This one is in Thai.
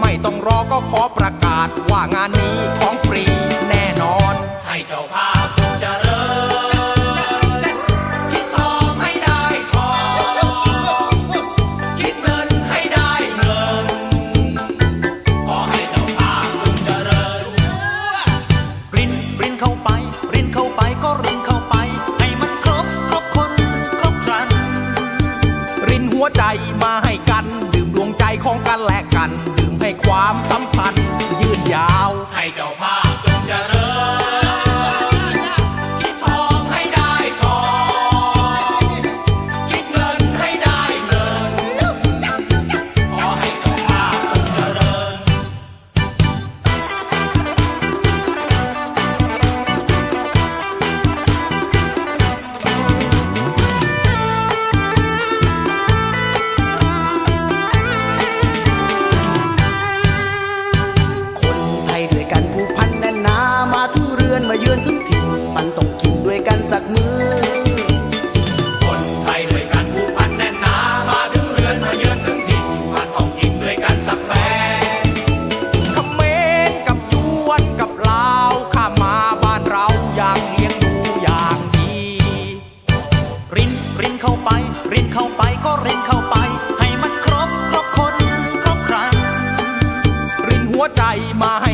ไม่ต้องรอก็ขอประกาศว่างานนี้ของฟรีแน่นอน ให้เจ้าภาพจงเจริญคิดทองให้ได้ทองคิดเงินให้ได้เงิน ขอให้เจ้าภาพจงเจริญรินรินเข้าไป รินเข้าไปก็รินเข้าไป ให้มันครบครบคนครบครัน รินหัวใจมาให้กัน ดื่มดวงใจของกันและกัน ความสัมพันธ์ยืนยาวให้เจ้าภาพ รินเข้าไปก็รินเข้าไป ให้มันครบครบคนครบครันรินหัวใจมาให้